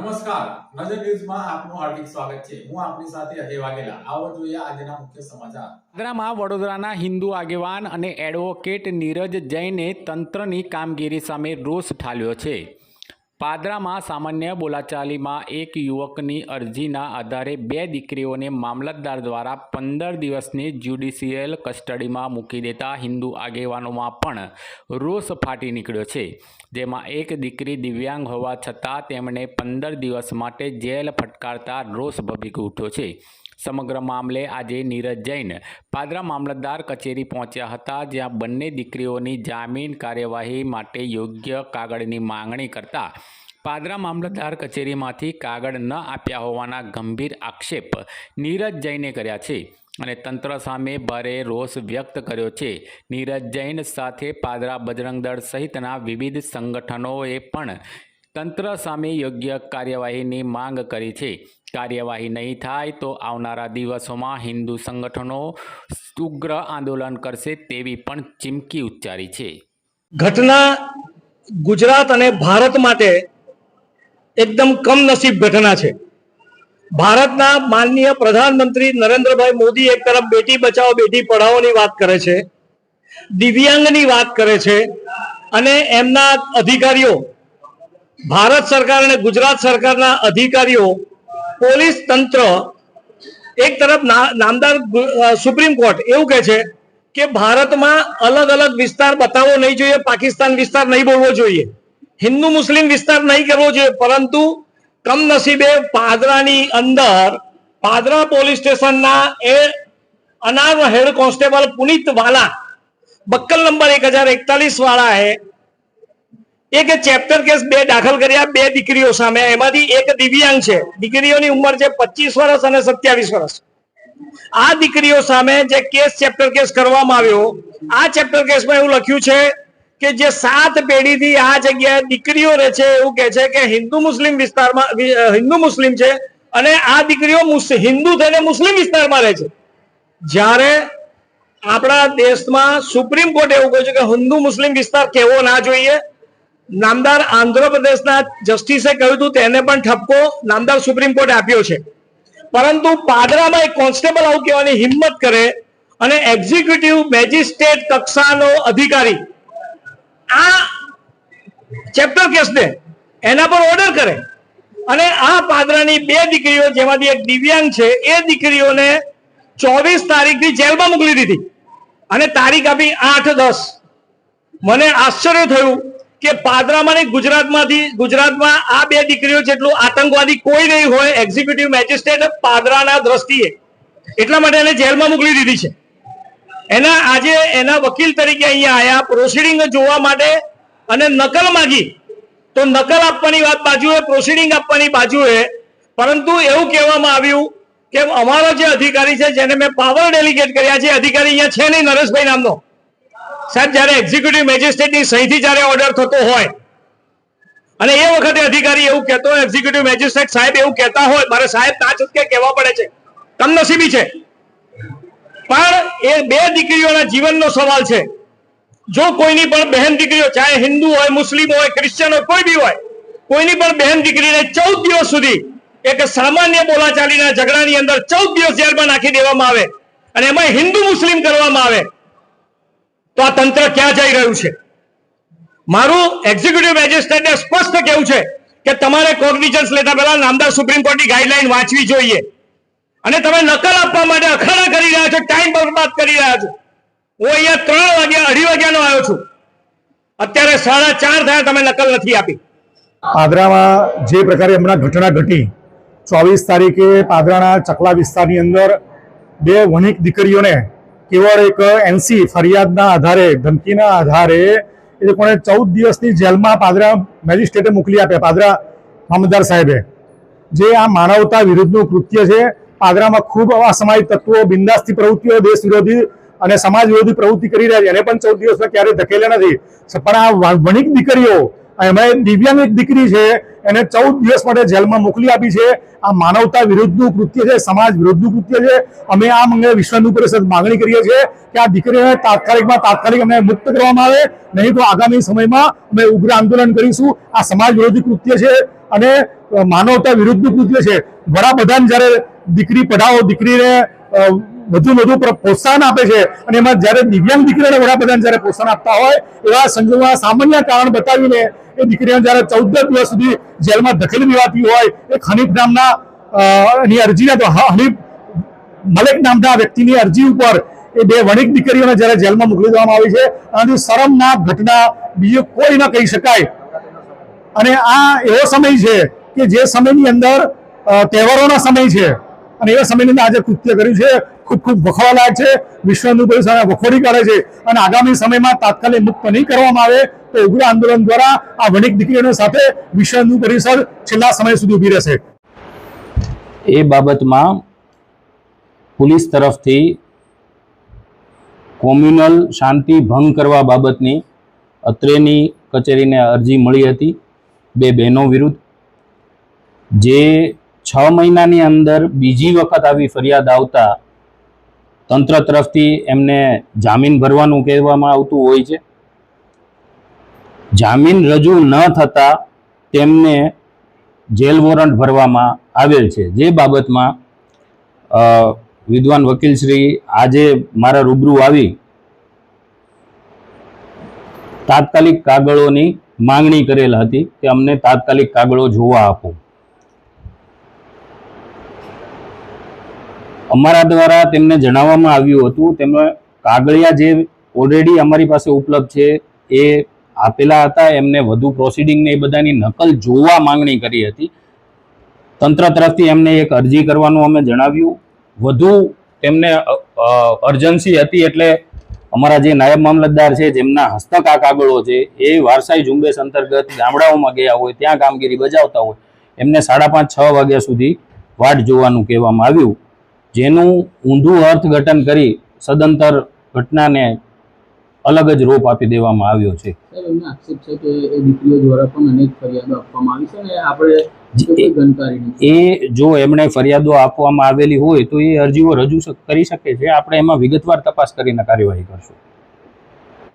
નમસ્કાર. નજર ન્યૂઝમાં આપનું હાર્દિક સ્વાગત છે. હું આપની સાથે અજય વાઘેલા. આવો જોઈએ આજના મુખ્ય સમાચાર. પાદરામાં વડોદરાના હિન્દુ આગેવાન અને એડવોકેટ નીરજ જૈને તંત્રની કામગીરી સામે રોષ ઠાલ્યો છે. પાદરામાં સામાન્ય બોલાચાલીમાં એક યુવકની અરજીના આધારે બે દીકરીઓને મામલતદાર દ્વારા પંદર દિવસની જ્યુડિશિયલ કસ્ટડીમાં મૂકી દેતા હિન્દુ આગેવાનોમાં પણ રોષ ફાટી નીકળ્યો છે. જેમાં એક દીકરી દિવ્યાંગ હોવા છતાં તેમણે પંદર દિવસ માટે જેલ ફટકારતા રોષ ભભીકી ઉઠ્યો છે. સમગ્ર મામલે આજે નીરજ જૈન પાદરા મામલતદાર કચેરી પહોંચ્યા હતા, જ્યાં બંને દીકરીઓની જામીન કાર્યવાહી માટે યોગ્ય કાગળની માંગણી કરતા પાદરા મામલતદાર કચેરીમાંથી કાગળ ન આપ્યા હોવાના ગંભીર આક્ષેપ નીરજ જૈને કર્યા છે અને તંત્ર સામે ભારે રોષ વ્યક્ત કર્યો છે. નીરજ જૈન સાથે પાદરા બજરંગ દળ સહિતના વિવિધ સંગઠનોએ પણ તંત્ર સામે યોગ્ય કાર્યવાહીની માંગ કરી છે. કાર્યવાહી નહીં થાય તો આવનારા દિવસોમાં હિન્દુ સંગઠનો ઉગ્ર આંદોલન કરશે તેવી પણ ચીમકી ઉચ્ચારી છે. ઘટના ગુજરાત અને ભારત માટે એકદમ કમનસીબ ઘટના છે. ભારતના માનનીય પ્રધાનમંત્રી નરેન્દ્રભાઈ મોદી એક તરફ બેટી બચાવો, બેટી પઢાઓની વાત કરે છે, દિવ્યાંગની વાત કરે છે અને એમના અધિકારીઓ ભારત સરકાર અને ગુજરાત સરકારના અધિકારીઓ, પોલીસ તંત્ર, એક તરફ નામદાર સુપ્રીમ કોર્ટ એવું કહે છે કે ભારતમાં અલગ અલગ વિસ્તાર બતાવવો નહીં જોઈએ, પાકિસ્તાન વિસ્તાર નહીં બોલવો જોઈએ. હિન્દુ મુસ્લિમ વિસ્તાર નહીં કરવો જોઈએ, પરંતુ કમનસીબે પાદરાની અંદર પાદરા પોલીસ સ્ટેશનના એ અનાર હેડ કોન્સ્ટેબલ પુનિત વાલા, બક્કલ નંબર એક હજાર એકતાલીસ વાળાએ એક ચેપ્ટર કેસ બે દાખલ કર્યા, બે દીકરીઓ સામે. એમાંથી એક દિવ્યાંગ છે. દીકરીઓની ઉંમર છે પચીસ વર્ષ અને સત્યાવીસ વર્ષ. આ દીકરીઓ સામે જે કેસ ચેપ્ટર કેસ કરવામાં આવ્યો, આ ચેપ્ટર કેસમાં એવું લખ્યું છે કે જે સાત પેઢીથી આ જગ્યાએ દીકરીઓ રહે છે, એવું કે છે કે હિન્દુ મુસ્લિમ વિસ્તારમાં હિન્દુ મુસ્લિમ છે અને આ દીકરીઓ હિન્દુ થઈને મુસ્લિમ વિસ્તારમાં રહે છે. જ્યારે આપણા દેશમાં સુપ્રીમ કોર્ટ એવું કહ્યું છે કે હિન્દુ મુસ્લિમ વિસ્તાર કેવો ના જોઈએ નામદાર આંધ્રપ્રદેશના જસ્ટિસે કહ્યું હતું, તેને પણ ઠપકો નામદાર સુપ્રીમ કોર્ટે આપ્યો છે. પરંતુ પાદરામાં એક કોન્સ્ટેબલ આવું કહેવાની હિંમત કરે અને એક્ઝિક્યુટિવ મેજિસ્ટ્રેટ કક્ષાનો અધિકારી આ ચેપ્ટર કેસને એના પર ઓર્ડર કરે અને આ પાદરાની બે દીકરીઓ, જેમાંથી એક દિવ્યાંગ છે, એ દીકરીઓને ચોવીસ તારીખથી જેલમાં મોકલી દીધી. અને તારીખ આપી આઠ દસ. મને આશ્ચર્ય થયું કે પાદરામાં નહીં, ગુજરાતમાંથી, ગુજરાતમાં આ બે દીકરીઓ જેટલું આતંકવાદી કોઈ નહીં હોય એક્ઝિક્યુટિવ મેજિસ્ટ્રેટ પાદરાના દ્રષ્ટિએ. એટલા માટે એને જેલમાં મોકલી દીધી છે. એના, આજે એના વકીલ તરીકે અહીંયા આયા પ્રોસિડિંગ જોવા માટે અને નકલ માંગી. તો નકલ આપવાની વાત બાજુએ પ્રોસિડિંગ આપવાની બાજુએ, પરંતુ એવું કહેવામાં આવ્યું કે અમારો જે અધિકારી છે, જેને મેં પાવર ડેલિગેટ કર્યા છે અધિકારી અહીંયા છે નહીં, નરેશભાઈ નામનો. સાહેબ, જ્યારે એક્ઝિક્યુટિવ મેજિસ્ટ્રેટની સહીથી જ્યારે ઓર્ડર થતો હોય, અને એ વખતે અધિકારી એવું કહેતો હોય એક્ઝિક્યુટિવ મેજિસ્ટ્રેટ સાહેબ એવું કહેતા હોય, મારે સાહેબ ના છૂટકે કહેવા પડે છે. કમનસીબી છે. પણ એ બે દીકરીઓના જીવનનો સવાલ છે. જો કોઈની પણ બહેન દીકરીઓ, ચાહે હિન્દુ હોય, મુસ્લિમ હોય ક્રિશ્ચિયન હોય, કોઈ બી હોય, કોઈની પણ બહેન દીકરીને ચૌદ દિવસ સુધી એક સામાન્ય બોલાચાલીના ઝઘડાની અંદર ચૌદ દિવસ જેલમાં નાખી દેવામાં આવે અને એમાં હિન્દુ મુસ્લિમ કરવામાં આવે તો આ તંત્ર ક્યાં જઈ રહ્યું છે? મારું એક્ઝિક્યુટિવ મેજિસ્ટ્રેટને સ્પષ્ટ કેવું છે કે તમારે કોગ્નિઝન્સ લેતા પહેલા નામદાર સુપ્રીમ કોર્ટની ગાઈડલાઈન વાંચવી જોઈએ. અને તમે નકલ આપવા માટે અખાડા કરી રહ્યા છો ટાઈમ બરબાદ કરી રહ્યા છો. હું અહીંયા ત્રણ વાગ્યા, અઢી વાગ્યાનો આવ્યો છું. અત્યારે સાડા ચાર થયા તમે નકલ નથી આપી. પાદરામાં જે પ્રકારે હમણાં ઘટના ઘટી, ચોવીસ તારીખે પાદરાના ચકલા વિસ્તારની અંદર બે વણિક દીકરીઓને કેવળ એક એનસી ફરિયાદના આધારે, ધમકીના આધારે એ લોકોને ચૌદ દિવસની જેલમાં પાદરા મેજિસ્ટ્રેટે મોકલી આપ્યા, પાદરા મામલદાર સાહેબે. જે આ માનવતા વિરુદ્ધનું કૃત્ય છે, પાદરામાં ખૂબ અસમાજિક તત્વો, બિંદાસ્તી પ્રવૃત્તિઓ, દેશ વિરોધી અને સમાજ વિરોધી પ્રવૃત્તિ કરી રહ્યા છે. એને પણ ચૌદ દિવસમાં ક્યારેય ધકેલ્યા નથી. પણ આ વણિક દીકરીઓ એમાં દિવ્યાંગ એક દીકરી છે, એને ચૌદ દિવસ માટે જેલમાં મોકલી આપી છે. આ માનવતા વિરુદ્ધનું કૃત્ય છે, સમાજ વિરુદ્ધનું કૃત્ય છે. અમે આ અંગે વિશ્વ હિન્દુ પરિષદ માંગણી કરીએ છીએ કે આ દીકરીઓને તાત્કાલિકમાં તાત્કાલિક અમને મુક્ત કરવામાં આવે. નહીં તો આગામી સમયમાં અમે ઉગ્ર આંદોલન કરીશું. આ સમાજ વિરોધી કૃત્ય છે અને માનવતા વિરુદ્ધનું કૃત્ય છે. વડાપ્રધાન જ્યારે દીકરી પઢાઓ દીકરીને વધુ વધુ પ્રોત્સાહન આપે છે. અને એમાં જ્યારે દિવ્યાંગ દીકરીઓને વડાપ્રધાન જ્યારે પ્રોત્સાહન આપતા હોય, એવા સંજોગોમાં સામાન્ય કારણ બતાવીને એ દીકરીઓને જ્યારે ચૌદ દિવસ સુધી જેલમાં ધકેલી દેવાતી હોય, એ ખનીફ નામના એની અરજીના તો હનીફ મલેક નામના વ્યક્તિની અરજી ઉપર એ બે વણિક દીકરીઓને જ્યારે જેલમાં મોકલી દેવામાં આવી છે. આનાથી શરમનાક ઘટના બીજું કોઈ ન કહી શકાય. અને આ એવો સમય છે કે જે સમયની અંદર તહેવારોનો સમય છે. અને એ સમયની અંદર આજે કૃત્ય કર્યું છે. ખૂબ ખૂબ વખોડવા લાયક છે. વિશ્વ હિન્દુ પરિષદ આને વખોડી કાઢે છે. અને આગામી સમયમાં તાત્કાલિક મુક્ત નહીં કરવામાં આવે તો ઉગ્ર આંદોલન દ્વારા આ વણિક દીકરીઓ સાથે વિશ્વ હિન્દુ પરિષદ છેલ્લા સમય સુધી ઊભી રહેશે. એ બાબતમાં પોલીસ તરફથી કોમ્યુનલ શાંતિ ભંગ કરવા બાબતની અત્રેની કચેરીને અરજી મળી હતી બે બહેનો વિરુદ્ધ. જે છ મહિનાની અંદર બીજી વખત આવી ફરિયાદ આવતા તંત્ર તરફથી એમને જામીન ભરવાનું કહેવામાં આવતું હોય છે. જામીન રજૂ ન થતા તેમને જેલ વોરંટ ભરવામાં આવેલ છે. જે બાબતમાં વિદ્વાન વકીલશ્રી આજે મારા રૂબરૂ આવી તાત્કાલિક કાગળોની માંગણી કરેલ હતી કે અમને તાત્કાલિક કાગળો જોવા આપો. અમારા દ્વારા તેમને જણાવવામાં આવ્યું હતું. તેમને કાગળિયા જે ઓલરેડી અમારી પાસે ઉપલબ્ધ છે એ આપેલા હતા. એમને વધુ પ્રોસિડિંગને એ બધાની નકલ જોવા માંગણી કરી હતી. તંત્ર તરફથી એમને એક અરજી કરવાનું અમે જણાવ્યું. વધુ તેમને અર્જન્સી હતી એટલે અમારા જે નાયબ મામલતદાર છે, જેમના હસ્તક આ કાગળો છે, એ વારસાઈ ઝુંબેશ અંતર્ગત ગામડાઓમાં ગયા હોય, ત્યાં કામગીરી બજાવતા હોય, એમને સાડા પાંચ, છ વાગ્યા સુધી વાટ જોવાનું કહેવામાં આવ્યું. જેનું ઊંધું અર્થઘટન કરી સદંતર ઘટનાને અલગ જ રૂપ આપી દેવામાં આવ્યો છે. એ જો એમણે ફરિયાદો આપવામાં આવેલી હોય તો એ અરજીઓ રજૂ કરી શકે છે. આપણે એમાં વિગતવાર તપાસ કરીને કાર્યવાહી કરશું.